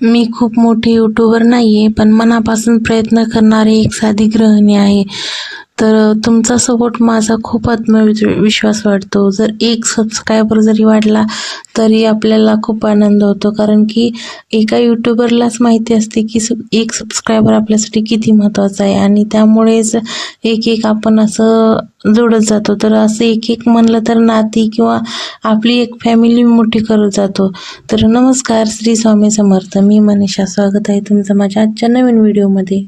मी खूप मोठी यूट्यूबर नाही आहे पण मनापासून प्रयत्न करणारी एक साधी गृहिणी आहे. तर तुमचा सपोर्ट माझा खूप आत्मविश्वास वाटतो जर एक सबस्क्रायबर जरी वाढला तरी आपल्याला खूप आनंद होतो. कारण की एका यूट्यूबरलाच माहिती असते की सब एक सबस्क्रायबर आपल्यासाठी किती महत्त्वाचा आहे. आणि त्यामुळेच एक एक आपण असं जोडत जातो. तर असं एक एक म्हणलं तर नाती किंवा आपली एक फॅमिली मोठी करत जातो. तर नमस्कार श्री स्वामी समर्थ. मी मनीषा. स्वागत आहे तुमचं माझ्या आजच्या नवीन व्हिडिओमध्ये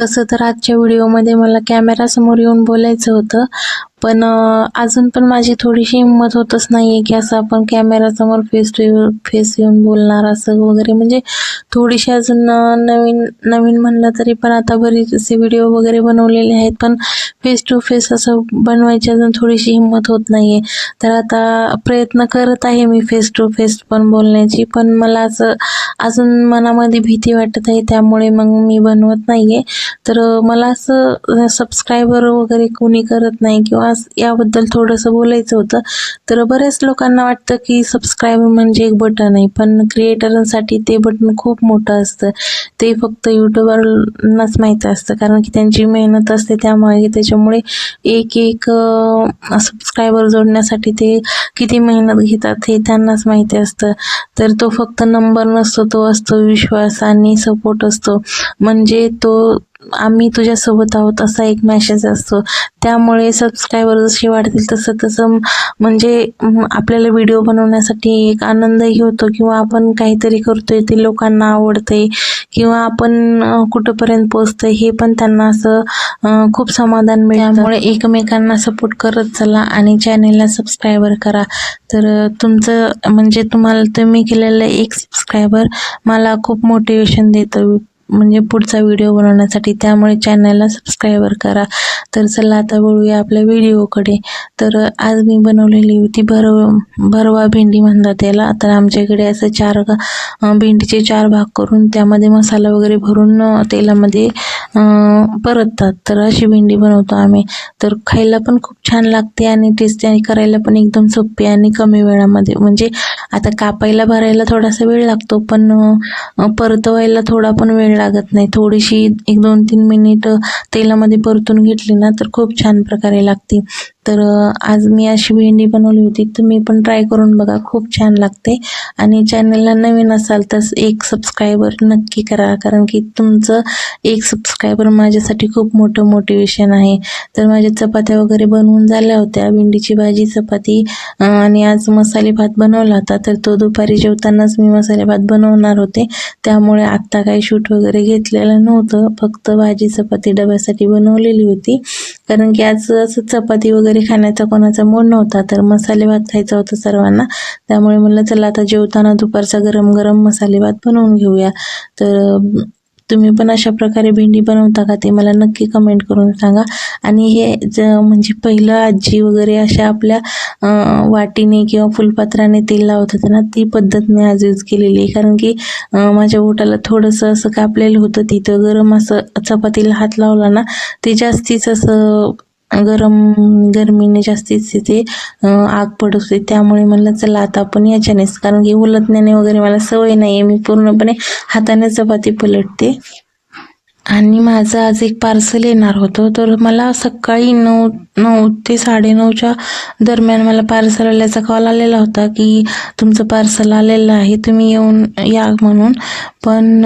तसं तर आजच्या व्हिडिओमध्ये मला कॅमेरासमोर येऊन बोलायचं होतं. पण अजून पण माझी थोडीशी हिंमत होतच नाही आहे की असं आपण कॅमेरासमोर फेस टू फेस येऊन बोलणार असं वगैरे. म्हणजे थोडीशी अजून नवीन नवीन म्हणलं तरी पण आता बरेचसे व्हिडिओ वगैरे बनवलेले आहेत. पण फेस टू फेस असं बनवायची अजून थोडीशी हिंमत होत नाही आहे तर आता प्रयत्न करत आहे मी फेस टू फेस पण बोलण्याची. पण मला असं अजून मनामध्ये भीती वाटत आहे. त्यामुळे मग मी बनवत नाही आहे तर मला असं सबस्क्रायबर वगैरे कोणी करत नाही किंवा अस- याबद्दल थोडंसं बोलायचं होतं. तर बऱ्याच लोकांना वाटतं की सबस्क्रायबर म्हणजे एक बटन आहे पण क्रिएटरांसाठी ते बटन खूप मोठं असतं. ते फक्त यूट्यूबरनाच माहीत असतं कारण की त्यांची मेहनत असते त्यामागे. त्याच्यामुळे एक एक सबस्क्रायबर जोडण्यासाठी ते किती मेहनत घेतात हे त्यांनाच माहिती असतं. तर तो फक्त नंबर नसतो तो असतो विश्वास आणि सपोर्ट असतो. म्हणजे तो आम्ही तुझ्यासोबत आहोत असा एक मेसेज असतो. त्यामुळे सबस्क्रायबर जसे वाढतील तसं तसं म्हणजे आपल्याला व्हिडिओ बनवण्यासाठी एक आनंदही होतो किंवा आपण काहीतरी करतोय ते लोकांना आवडतंय किंवा आपण कुठंपर्यंत पोहोचतोय हे पण त्यांना असं खूप समाधान मिळतं. त्यामुळे एकमेकांना सपोर्ट करत चला आणि चॅनेलला सबस्क्रायबर करा. तर तुमचं म्हणजे तुम्हाला तुम्ही केलेलं एक सबस्क्रायबर मला खूप मोटिवेशन देतं. म्हणजे पुढचा व्हिडिओ बनवण्यासाठी. त्यामुळे चॅनलला सबस्क्रायबर करा. तर चला आता वळूया आपल्या व्हिडिओकडे तर आज मी बनवलेली होती भरव भरवा भेंडी म्हणतात त्याला. तर आमच्याकडे असं चार भेंडीचे चार भाग करून त्यामध्ये मसाला वगैरे भरून तेलामध्ये परततात. तर अशी भेंडी बनवतो आम्ही. तर खायला पण खूप छान लागते आणि टेस्टी आणि करायला पण एकदम सोपी आणि कमी वेळामध्ये. म्हणजे आता कापायला भरायला थोडासा वेळ लागतो पण परतवायला थोडा पण वेळ लागत नाही. थोडीशी एक दोन तीन मिनिट तेलामध्ये परतून घेतली ना तर खूप छान प्रकारे लागते. तर आज मी अशी भेंडी बनवली होती. तुम्ही पण ट्राय करून बघा. खूप छान लागते. आणि चॅनलला नवीन असाल तर एक सबस्क्रायबर नक्की करा. कारण की तुमचं एक सबस्क्रायबर माझ्यासाठी खूप मोठं मोटिवेशन आहे. तर माझ्या चपात्या वगैरे बनवून झाल्या होत्या. भेंडीची भाजी चपाती आणि आज मसाले भात बनवला होता. तर तो दुपारी जेवतानाच मी मसाले भात बनवणार होते. त्यामुळे आत्ता काही शूट वगैरे घेतलेलं नव्हतं. फक्त भाजी चपाती डब्यासाठी बनवलेली होती. कारण की आज असं चपाती वगैरे खाण्याचा कोणाचा मूड नव्हता तर मसाले भात खायचा होता सर्वांना. त्यामुळे म्हणलं चला आता जेवताना दुपारचा गरम गरम मसाले भात बनवून घेऊया. तर तुम्ही पण अशा प्रकारे भेंडी बनवता का ते मला नक्की कमेंट करून सांगा. आणि हे ज म्हणजे पहिलं आजी वगैरे अशा आपल्या वाटीने किंवा फुलपात्राने तेल लावत होते ना ती पद्धत मी आज यूज केलेली आहे. कारण की माझ्या बोटाला थोडंसं असं कापलेलं होतं. तिथं गरम असं चपातीला हात लावला ना ते जास्तीच असं गरम गरमीने जास्तीच तिथे आग पडत होती. त्यामुळे म्हणलं चला आता आपण याच्यानेच. कारण की उलटण्याने वगैरे मला सवय नाही आहे मी पूर्णपणे हाताने चपाती पलटते. आणि माझं आज एक पार्सल येणार होतं. तर मला सकाळी नऊ नऊ ते साडेनऊच्या दरम्यान मला पार्सलवाल्याचा कॉल आलेला होता की तुमचं पार्सल आलेलं आहे तुम्ही येऊन या म्हणून. पण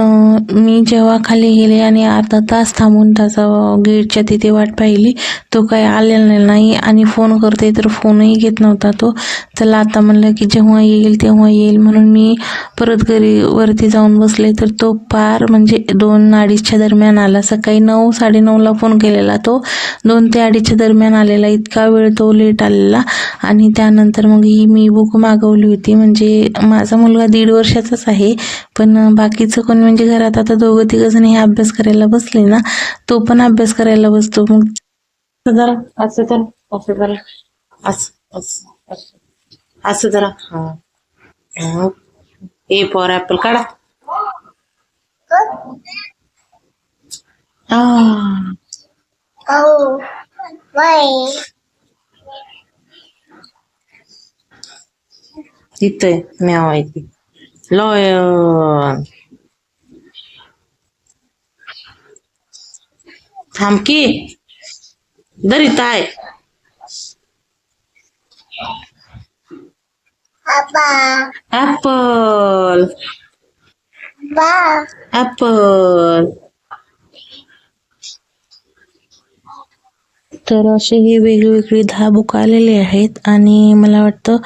मी जेव्हा खाली गेले आणि अर्धा तास थांबून त्याचा गेटच्या तिथे वाट पाहिली तो काही आलेला नाही आणि फोन करते तर फोनही घेत नव्हता तो. चला आता म्हणलं की जेव्हा येईल तेव्हा येईल म्हणून मी परत घरी वरती जाऊन बसले. तर तो पार म्हणजे दोन अडीचच्या दरम्यान आला. सकाळी नऊ साडेनऊला फोन केलेला तो. दोन ते अडीचच्या दरम्यान आलेला. इतका वेळ तो लेट आलेला. आणि त्यानंतर मग ही मी बुक मागवली होती. म्हणजे माझा मुलगा दीड वर्षाचाच आहे. पण बाकीचं कोण? म्हणजे घरात आता दोघं तिघं जण हे अभ्यास करायला बसले ना तो पण अभ्यास करायला बसतो. मग जरा असं असं जरा. असं असं. असं जरा. ए फॉर ॲपल काढा. Oh. Oh, Why? Gitu meow itu. hamki dari tai. apple apple apple तर असे हे वेगवेगळे दहा बुक आलेले आहेत. आणि मला वाटतं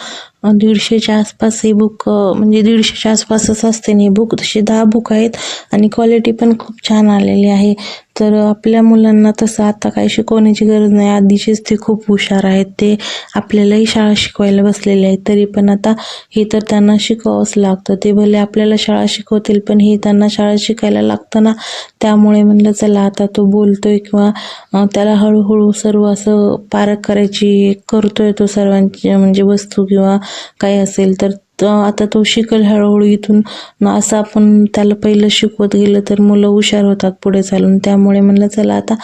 दीडशेच्या आसपास हे बुक म्हणजे दीडशेच्या आसपासच असते हे बुक तसे दहा बुक आहेत आणि क्वालिटी पण खूप छान आलेली आहे. तर आपल्या मुलांना तसं आता काही शिकवण्याची गरज नाही. आधीचेच ते खूप हुशार आहेत. ते आपल्यालाही शाळा शिकवायला बसलेले आहेत. तरी पण आता हे तर त्यांना शिकवावंच लागतं. ते भले आपल्याला शाळा शिकवतील पण हे त्यांना शाळा शिकायला लागतं ना. त्यामुळे म्हणलं चला आता तो बोलतोय किंवा त्याला हळूहळू सर्व असं पारख करायची करतोय तो सर्वांची म्हणजे वस्तू किंवा काही असेल तर आता तो शिकल हळूहळू इथून. असं आपण त्याला पहिलं शिकवत गेलं तर मुलं हुशार होतात पुढे चालून. त्यामुळे म्हणलं चला आता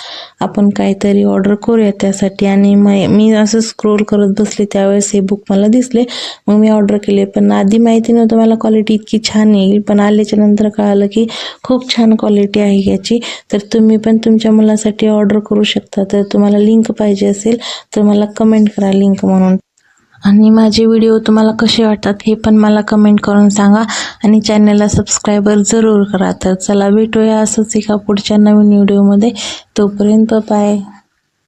आपण काहीतरी ऑर्डर करूया त्यासाठी. आणि मै- मी असं स्क्रोल करत बसले. त्यावेळेस हे बुक मला दिसले. मग मी ऑर्डर केले. पण आधी माहिती नव्हतं मला क्वालिटी इतकी छान येईल. पण आल्याच्यानंतर कळालं की खूप छान क्वालिटी आहे याची. तर तुम्ही पण तुमच्या मुलासाठी ऑर्डर करू शकता. तर तुम्हाला लिंक पाहिजे असेल तर मला कमेंट करा लिंक म्हणून. आणि माझे व्हिडिओ तुम्हाला कसे वाटतात हे पण मला कमेंट करून सांगा. आणि चॅनलला सबस्क्रायबर जरूर करा. तर चला भेटूया असंच एका पुढच्या नवीन व्हिडिओमध्ये तोपर्यंत बाय